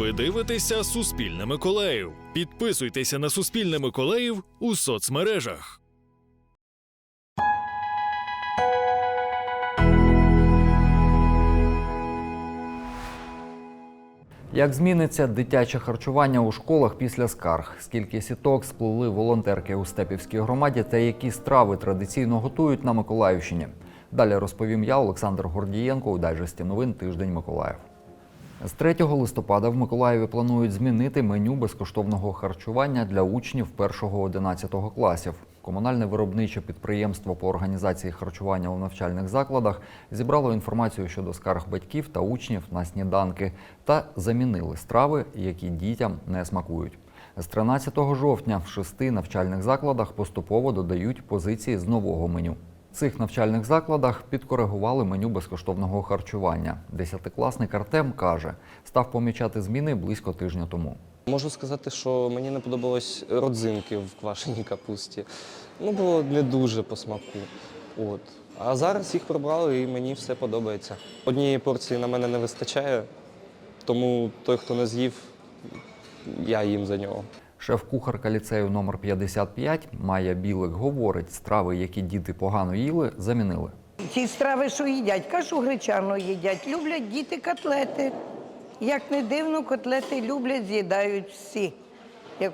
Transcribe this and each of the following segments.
Ви дивитеся Суспільне Миколаїв. Підписуйтеся на Суспільне Миколаїв у соцмережах. Як зміниться дитяче харчування у школах після скарг? Скільки сіток сплели волонтерки у Степівській громаді та які страви традиційно готують на Миколаївщині? Далі розповім я, Олександр Гордієнко, у дайджесті новин Тиждень Миколаїв. З 3 листопада в Миколаєві планують змінити меню безкоштовного харчування для учнів 1-11 класів. Комунальне виробниче підприємство по організації харчування у навчальних закладах зібрало інформацію щодо скарг батьків та учнів на сніданки та замінили страви, які дітям не смакують. З 13 жовтня в шести навчальних закладах поступово додають позиції з нового меню. Цих навчальних закладах підкоригували меню безкоштовного харчування. Десятикласник Артем каже, став помічати зміни близько тижня тому. Можу сказати, що мені не подобались родзинки в квашеній капусті. Ну, було не дуже по смаку. От. А зараз їх прибрали і мені все подобається. Однієї порції на мене не вистачає, тому той, хто не з'їв, я їм за нього. Шеф-кухарка ліцею номер 55 Майя Білик говорить, страви, які діти погано їли, замінили. Ті страви, що їдять, кашу гречану їдять, люблять діти котлети. Як не дивно, котлети люблять, з'їдають всі, як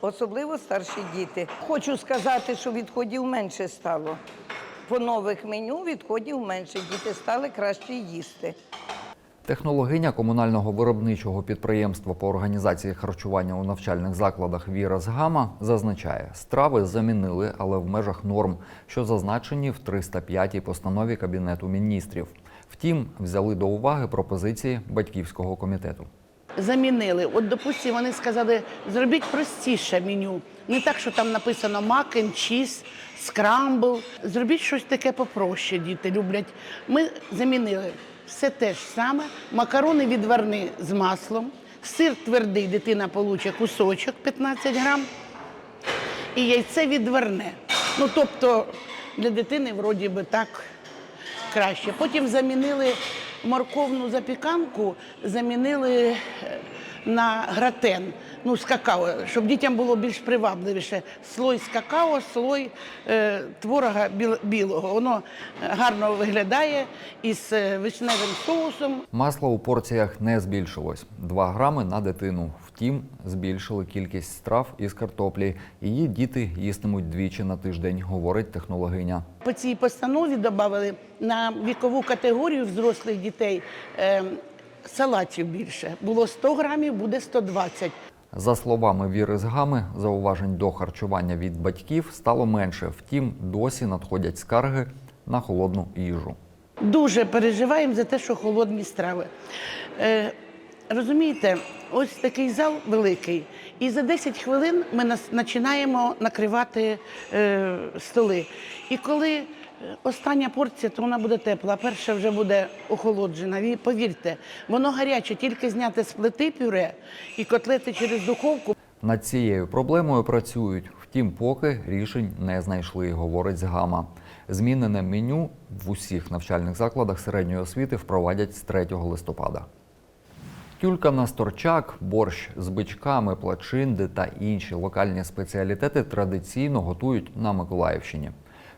особливо старші діти. Хочу сказати, що відходів менше стало. По нових меню відходів менше. Діти стали краще їсти. Технологиня комунального виробничого підприємства по організації харчування у навчальних закладах Віра Згама зазначає, страви замінили, але в межах норм, що зазначені в 305-й постанові Кабінету міністрів. Втім, взяли до уваги пропозиції батьківського комітету. замінили. От, допустимо, вони сказали, зробіть простіше меню. Не так, що там написано мак and cheese, скрамбл. Зробіть щось таке попроще, діти люблять. Ми замінили все те ж саме. Макарони відварні з маслом, сир твердий, дитина получить кусочок 15 грам, і яйце відварне. Ну, тобто для дитини вроді би так краще. Потім замінили морковну запіканку, замінили е, на гратен, ну, з какао, щоб дітям було більш привабливіше. Слой з какао, слой е, творога біл- білого. Воно е, гарно виглядає із е, вишневим соусом. Масло у порціях не збільшилось 2 грами на дитину. Втім, збільшили кількість страв із картоплі. Її діти їстимуть двічі на тиждень, говорить технологиня. По цій постанові додали на вікову категорію взрослих дітей е, салатів більше. Було 100 грамів, буде 120. За словами Віри Згами, зауважень до харчування від батьків стало менше. Втім, досі надходять скарги на холодну їжу. Дуже переживаємо за те, що холодні страви. Е, розумієте, ось такий зал великий, і за 10 хвилин ми починаємо накривати е, столи. І коли остання порція, то вона буде тепла, перша вже буде охолоджена. Повірте, воно гаряче, тільки зняти з плити пюре і котлети через духовку. Над цією проблемою працюють. Втім, поки рішень не знайшли, говорить Згама. Змінене меню в усіх навчальних закладах середньої освіти впровадять з 3 листопада. Тюлька на сторчак, борщ з бичками, плачинди та інші локальні спеціалітети традиційно готують на Миколаївщині.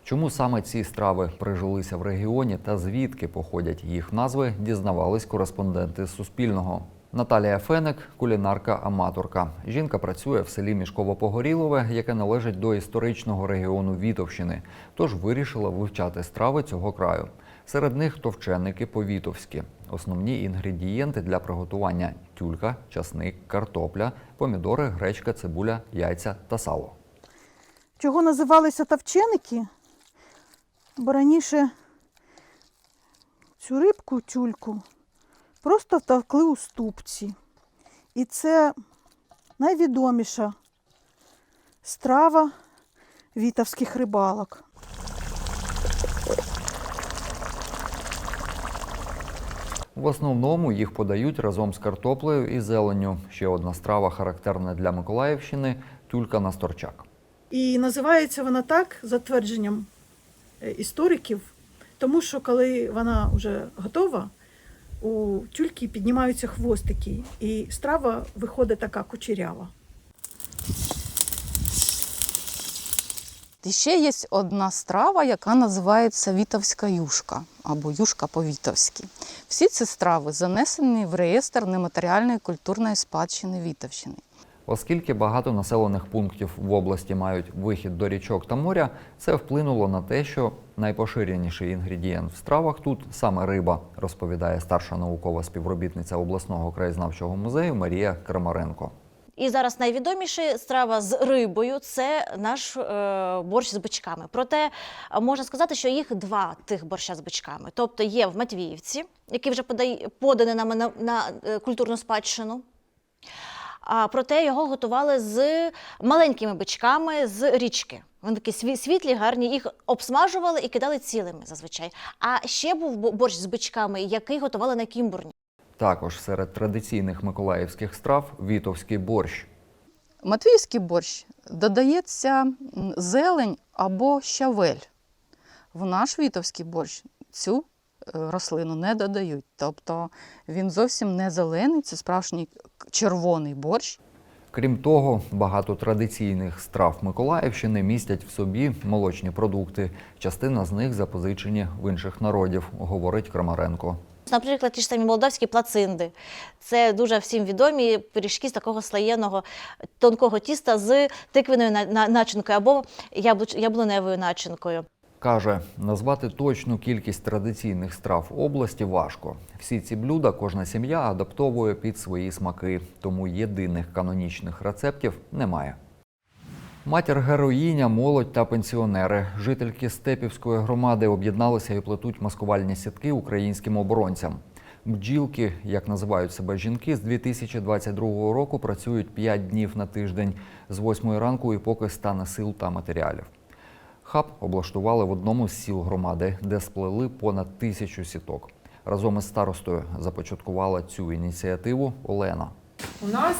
Чому саме ці страви прижилися в регіоні та звідки походять їх назви, дізнавались кореспонденти Суспільного. Наталія Феник кулінарка-аматорка. Жінка працює в селі Мішково-Погорілове, яке належить до історичного регіону Вітовщини, тож вирішила вивчати страви цього краю. Серед них товченики повітовські. Основні інгредієнти для приготування тюлька, часник, картопля, помідори, гречка, цибуля, яйця та сало. Чого називалися тавченики? Бо раніше цю рибку, тюльку, просто втовкли у ступці. І це найвідоміша страва вітовських рибалок. В основному їх подають разом з картоплею і зеленню. Ще одна страва характерна для Миколаївщини тюлька на сторчак. І називається вона так, за твердженням істориків, тому що коли вона вже готова, у тюльки піднімаються хвостики, і страва виходить така кучерява. І ще є одна страва, яка називається вітовська юшка або юшка по-вітовськи. Всі ці страви занесені в реєстр нематеріальної культурної спадщини Вітовщини. Оскільки багато населених пунктів в області мають вихід до річок та моря, це вплинуло на те, що найпоширеніший інгредієнт в стравах тут саме риба, розповідає старша наукова співробітниця обласного краєзнавчого музею Марія Крамаренко. І зараз найвідоміша страва з рибою це наш е, борщ з бичками. Проте е, можна сказати, що їх два тих борща з бичками. Тобто є в Матвіївці, який вже подай, поданий нами на, на е, культурну спадщину. А проте його готували з маленькими бичками з річки. Вони такі світлі, гарні, їх обсмажували і кидали цілими зазвичай. А ще був борщ з бичками, який готували на кімбурні. Також серед традиційних миколаївських страв вітовський борщ. Матвіївський борщ додається зелень або щавель. В наш вітовський борщ цю рослину не додають. Тобто він зовсім не зелений, це справжній червоний борщ. Крім того, багато традиційних страв Миколаївщини містять в собі молочні продукти. Частина з них запозичені в інших народів, говорить Крамаренко. Наприклад, ті ж самі молдавські плацинди. Це дуже всім відомі пиріжки з такого слоєного тонкого тіста з тиквеною на- на- начинкою або яблуч, яблуневою начинкою. Каже, назвати точну кількість традиційних страв області важко. Всі ці блюда кожна сім'я адаптовує під свої смаки, тому єдиних канонічних рецептів немає. Матір героїня, молодь та пенсіонери, жительки Степівської громади об'єдналися і плетуть маскувальні сітки українським оборонцям. Бджілки, як називають себе жінки, з 2022 року працюють 5 днів на тиждень з 8 ранку і поки стане сил та матеріалів. Хаб облаштували в одному з сіл громади, де сплели понад тисячу сіток. Разом із старостою започаткувала цю ініціативу Олена. У нас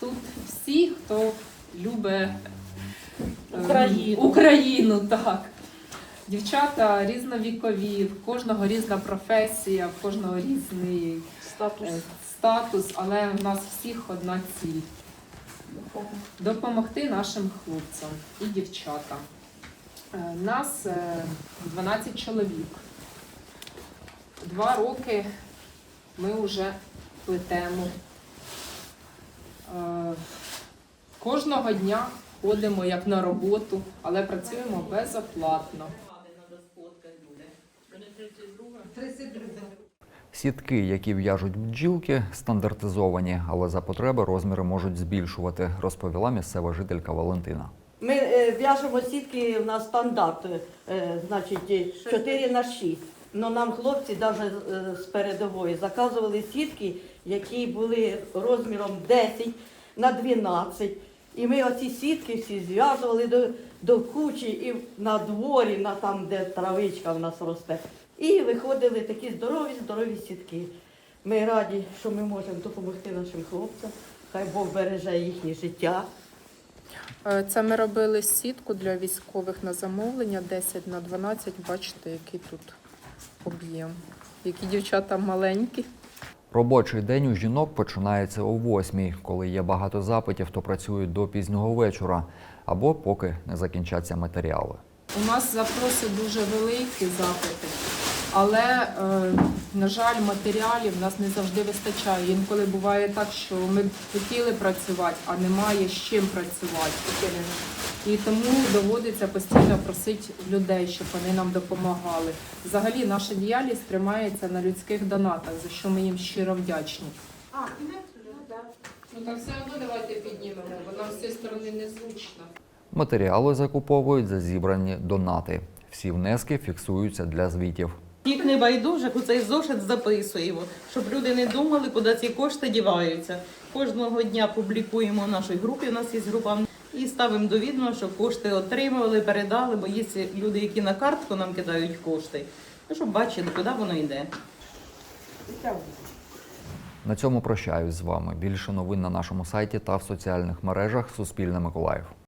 тут всі, хто любить е, Україну. Україну, так. Дівчата різновікові, в кожного різна професія, в кожного різний Статус. е, статус, але в нас всіх одна ціль допомогти нашим хлопцям і дівчатам. Е, Нас е, 12 чоловік. Два роки ми вже плетемо. Е, Кожного дня ходимо як на роботу, але працюємо безоплатно. Сітки, які в'яжуть бджілки, стандартизовані, але за потреби розміри можуть збільшувати, розповіла місцева жителька Валентина. Е, в'яжемо сітки, у нас стандарт, е, значить 4 на 6. Но нам хлопці навіть з передової заказували сітки, які були розміром 10 на 12. І ми оці сітки всі зв'язували до, до кучі і на дворі, на там, де травичка в нас росте. І виходили такі здорові, здорові сітки. Ми раді, що ми можемо допомогти нашим хлопцям. Хай Бог береже їхнє життя. Е, Це ми робили сітку для військових на замовлення 10 на 12. Бачите, який тут об'єм. Які дівчата маленькі. Робочий день у жінок починається о восьмій. Коли є багато запитів, то працюють до пізнього вечора або поки не закінчаться матеріали. У нас запроси дуже великі запити, але, е, на жаль, матеріалів нас не завжди вистачає. Інколи буває так, що ми б хотіли працювати, а немає з чим працювати. І тому доводиться постійно просити людей, щоб вони нам допомагали. Взагалі, наша діяльність тримається на людських донатах, за що ми їм щиро вдячні. А, Ну так все одно давайте піднімемо, бо нам з цієї сторони незручно. Матеріали закуповують за зібрані донати. Всі внески фіксуються для звітів. Їх не байдужих у цей зошит записуємо, щоб люди не думали, куди ці кошти діваються. Кожного дня публікуємо в нашій групі, у нас є група, і ставимо до відома, що кошти отримували, передали, бо є люди, які на картку нам кидають кошти, ну, щоб бачили, куди воно йде. На цьому прощаюсь з вами. Більше новин на нашому сайті та в соціальних мережах Суспільне Миколаїв.